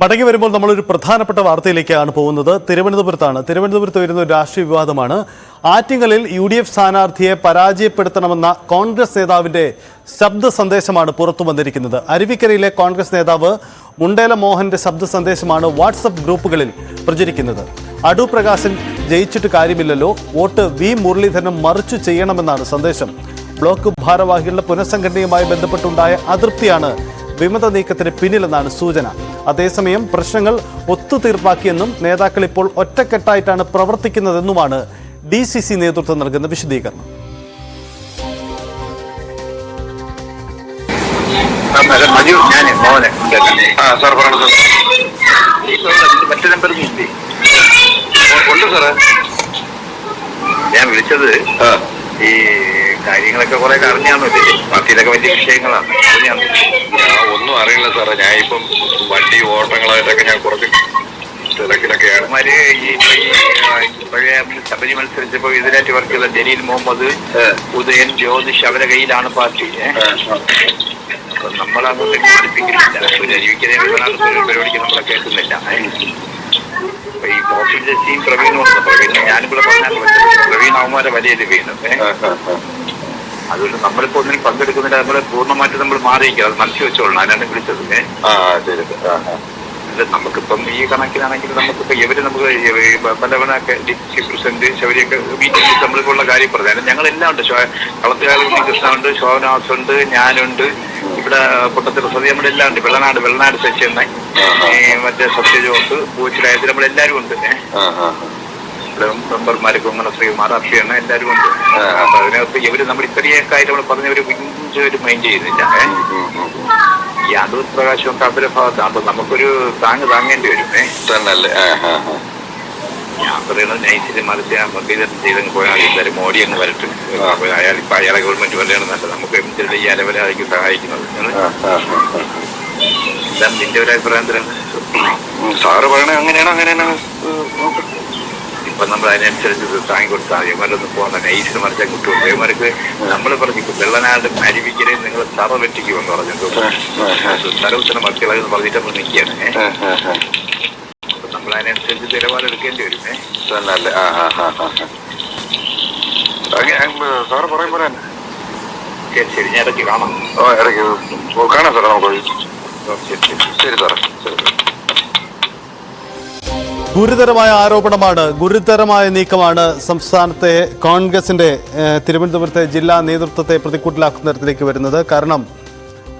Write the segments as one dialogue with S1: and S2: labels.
S1: മടങ്ങി വരുമ്പോൾ നമ്മളൊരു പ്രധാനപ്പെട്ട വാർത്തയിലേക്കാണ് പോകുന്നത്. തിരുവനന്തപുരത്താണ്. തിരുവനന്തപുരത്ത് വരുന്ന ഒരു രാഷ്ട്രീയ വിവാദമാണ്. ആറ്റിങ്ങലിൽ യു ഡി എഫ് സ്ഥാനാർത്ഥിയെ പരാജയപ്പെടുത്തണമെന്ന കോൺഗ്രസ് നേതാവിന്റെ ശബ്ദ സന്ദേശമാണ് പുറത്തു വന്നിരിക്കുന്നത്. അരുവിക്കരയിലെ കോൺഗ്രസ് നേതാവ് മുണ്ടേല മോഹന്റെ ശബ്ദ സന്ദേശമാണ് വാട്സപ്പ് ഗ്രൂപ്പുകളിൽ പ്രചരിക്കുന്നത്. അടു പ്രകാശൻ ജയിച്ചിട്ട് കാര്യമില്ലല്ലോ. വോട്ട് വി മുരളീധരൻ മറിച്ചു ചെയ്യണമെന്നാണ് സന്ദേശം. ബ്ലോക്ക് ഭാരവാഹികളുടെ പുനഃസംഘടനയുമായി ബന്ധപ്പെട്ടുണ്ടായ അതൃപ്തിയാണ് വിമത നീക്കത്തിന് പിന്നിലെന്നാണ് സൂചന. അതേസമയം പ്രശ്നങ്ങൾ ഒത്തുതീർപ്പാക്കിയെന്നും നേതാക്കൾ ഇപ്പോൾ ഒറ്റക്കെട്ടായിട്ടാണ് പ്രവർത്തിക്കുന്നതെന്നുമാണ് ഡി സി സി നേതൃത്വം നൽകുന്ന വിശദീകരണം.
S2: മറ്റു ഇല്ലേ
S3: ഉണ്ട് സാറേ.
S2: ഞാൻ വിളിച്ചത് ഈ കാര്യങ്ങളൊക്കെ കുറെ അറിഞ്ഞാന്നല്ലേ പാർട്ടിയിലൊക്കെ വലിയ വിഷയങ്ങളാണ്. അറിഞ്ഞാന്ന്
S3: ഞാൻ ഒന്നും അറിയില്ല സാറേ. ഞാൻ ഇപ്പം വണ്ടി ഓട്ടങ്ങളായിട്ടൊക്കെ ഞാൻ കുറച്ച് തിരക്കിലൊക്കെയാണ്.
S2: ഈ പഴയ ശബരി മത്സരിച്ചപ്പോ ഇതിനായിട്ട് വർക്ക് ചെയ്ത ജലീൽ മുഹമ്മദ് ഉദയൻ ജ്യോതിഷ് അവരുടെ കയ്യിലാണ് പാർട്ടി? അപ്പൊ നമ്മളങ്ങോട്ട് പഠിപ്പിക്കുന്നില്ല. അരുവിക്കരെ പരിപാടിക്ക് നമ്മളെ കേൾക്കുന്നില്ല. അപ്പൊ ഈ കോഫി ജസ്റ്റിയും പ്രവീണും ഉണ്ട് പ്രവീൺ ഞാനിവിടെ പറഞ്ഞാൽ പ്രവീൺ അവന്മാരെ വലിയ വീണു. അതുകൊണ്ട് നമ്മളിപ്പോ ഒന്നിനും പങ്കെടുക്കുന്നില്ല. നമ്മളെ പൂർണമായിട്ട് നമ്മൾ മാറിയിരിക്കുക അത് മനസ്സിൽ വെച്ചോളണം. അതിനാണ് വിളിച്ചത്?
S3: ആ ശരി.
S2: ഇത് നമുക്കിപ്പം ഈ കണക്കിലാണെങ്കിൽ നമുക്കിപ്പോ ഇവർ നമുക്ക് പല പലവണൊക്കെ ഡിപ്യൂട്ടി പ്രസിഡന്റ് ശബരിയൊക്കെ മീറ്റിംഗിൽ നമ്മളിപ്പോൾ കാര്യം പറഞ്ഞു. ഞങ്ങൾ എല്ലാം ഉണ്ട്. കളത്തുകാരി കൃഷ്ണ ഉണ്ട് ശോഭനാസ് ഉണ്ട് ഞാനുണ്ട്. ഇവിടെ പൊട്ടത്തിൽ സതി നമ്മുടെ എല്ലാം ഉണ്ട്. വെള്ളനാട് വെള്ളനാട് സച്ചിണ്ണ മറ്റേ സത്യജോസ് പൂച്ചിലായത് നമ്മളെല്ലാരും ഉണ്ട്. ഏ?
S3: ആ,
S2: അങ്ങനെ ശ്രീകുമാർ അക്ഷയണ്ണ എല്ലാരും ഉണ്ട്. അപ്പൊ അതിനകത്ത് ഇവർ നമ്മൾ ഇത്രയൊക്കെ ആയിട്ട് നമ്മൾ പറഞ്ഞവര് ഇഞ്ച് ഒരു മൈൻഡ് ചെയ്യുന്നില്ല. യാതൊരു പ്രകാശവും പ്രകാശമൊക്കെ അവരുടെ ഭാഗത്താണ് അപ്പൊ നമുക്കൊരു താങ്ങ് താങ്ങേണ്ടി വരും.
S3: തന്നല്ലേ.
S2: ഞാൻ പറയുന്നത് നൈസിൽ മറിച്ച് ഞാൻ മുരളീധരൻ ചെയ്തങ്ങ് പോയാൽ എന്തായാലും മോഡി അങ്ങ് വരട്ടെ. അയാൾ ഇപ്പൊ അയാളെ ഗവൺമെന്റ് വരെയാണെന്നല്ല നമുക്ക് എന്തിനുള്ള ഈ അലവലായിരിക്കും സഹായിക്കുന്നത്. എന്താണ് നിന്റെ ഒരു അഭിപ്രായം?
S3: സാറ് പറയണേ അങ്ങനെയാണോ അങ്ങനെയാണ്.
S2: ഇപ്പൊ നമ്മൾ അതിനനുസരിച്ച് താങ്ങി കൊടുത്താൽ മതി. ഇവരൊന്നും പോകണ്ട നൈസിൽ മറിച്ചാൽ കിട്ടും ഇവർക്ക് നമ്മൾ പറഞ്ഞു വെള്ളനാട് അരുവിക്കരെ നിങ്ങൾ തറ വെട്ടിക്കുമെന്ന് പറഞ്ഞു. സ്ഥലത്തിന് മക്കളെന്ന് പറഞ്ഞിട്ട് നമ്മൾ നിൽക്കുകയാണ്.
S3: അപ്പം.
S2: അപ്പൊ നമ്മൾ അതിനനുസരിച്ച് നിലപാടെടുക്കേണ്ടി വരും ഏഹ്?
S3: തന്നല്ലേ ആ ആ ആ ആ, ആ. അങ്ങ- അങ്ങ് സാറ് പറയും
S2: ശരി ശരി. ഞാൻ ഇടയ്ക്ക് കാണാം.
S3: ഓ ഇടയ്ക്ക്. കാണാം സാറേ നമുക്ക്
S2: ശരി ശരി.
S3: ശരി സാറേ ശരി
S1: ഗുരുതരമായ ആരോപണമാണ് ഗുരുതരമായ നീക്കമാണ് സംസ്ഥാനത്തെ കോൺഗ്രസിന്റെ ഏഹ്, തിരുവനന്തപുരത്തെ ജില്ലാ നേതൃത്വത്തെ പ്രതിക്കൂട്ടിലാക്കുന്ന തരത്തിലേക്ക് വരുന്നത്. കാരണം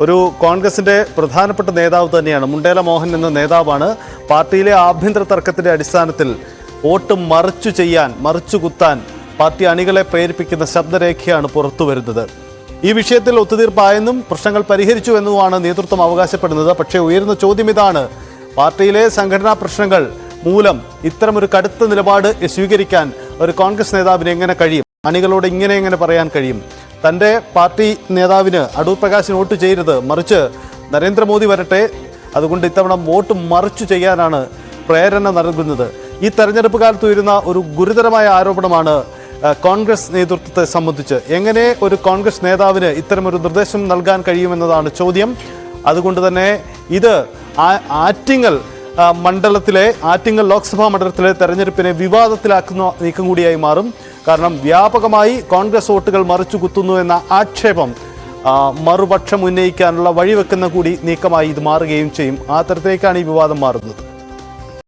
S1: ഒരു കോൺഗ്രസിന്റെ പ്രധാനപ്പെട്ട നേതാവ് തന്നെയാണ് മുണ്ടേല മോഹൻ എന്ന നേതാവാണ് പാർട്ടിയിലെ ആഭ്യന്തര തർക്കത്തിന്റെ അടിസ്ഥാനത്തിൽ വോട്ട് മറിച്ചു ചെയ്യാൻ മറിച്ചു കുത്താൻ പാർട്ടി അണികളെ പ്രേരിപ്പിക്കുന്ന ശബ്ദരേഖയാണ് പുറത്തു വരുന്നത്. ഈ വിഷയത്തിൽ ഒത്തുതീർപ്പായെന്നും പ്രശ്നങ്ങൾ പരിഹരിച്ചു എന്നുമാണ് നേതൃത്വം അവകാശപ്പെടുന്നത്. പക്ഷേ ഉയരുന്ന ചോദ്യം ഇതാണ് പാർട്ടിയിലെ സംഘടനാ പ്രശ്നങ്ങൾ മൂലം ഇത്തരമൊരു കടുത്ത നിലപാട് സ്വീകരിക്കാൻ ഒരു കോൺഗ്രസ് നേതാവിന് എങ്ങനെ കഴിയും? അണികളോട് ഇങ്ങനെ എങ്ങനെ പറയാൻ കഴിയും? തന്റെ പാർട്ടി നേതാവിന് അടൂർ പ്രകാശിന് വോട്ട് ചെയ്യരുത് മറിച്ച് നരേന്ദ്രമോദി വരട്ടെ. അതുകൊണ്ട് ഇത്തവണ വോട്ട് മറിച്ചു ചെയ്യാനാണ് പ്രേരണ നൽകുന്നത്. ഈ തെരഞ്ഞെടുപ്പ് കാലത്ത് ഉയരുന്ന ഒരു ഗുരുതരമായ ആരോപണമാണ് കോൺഗ്രസ് നേതൃത്വത്തെ സംബന്ധിച്ച്. എങ്ങനെ ഒരു കോൺഗ്രസ് നേതാവിന് ഇത്തരമൊരു നിർദ്ദേശം നൽകാൻ കഴിയുമെന്നതാണ് ചോദ്യം. അതുകൊണ്ട് തന്നെ ഇത് ആറ്റിങ്ങൽ മണ്ഡലത്തിലെ ആറ്റിങ്ങൽ ലോക്സഭാ മണ്ഡലത്തിലെ തെരഞ്ഞെടുപ്പിനെ വിവാദത്തിലാക്കുന്ന നീക്കം കൂടിയായി മാറും. കാരണം വ്യാപകമായി കോൺഗ്രസ് വോട്ടുകൾ മറിച്ചു കുത്തുന്നു എന്ന ആക്ഷേപം മറുപക്ഷം ഉന്നയിക്കാനുള്ള വഴിവെക്കുന്ന കൂടി നീക്കമായി ഇത് മാറുകയും ചെയ്യും. ആ തരത്തിലേക്കാണ് ഈ വിവാദം മാറുന്നത്.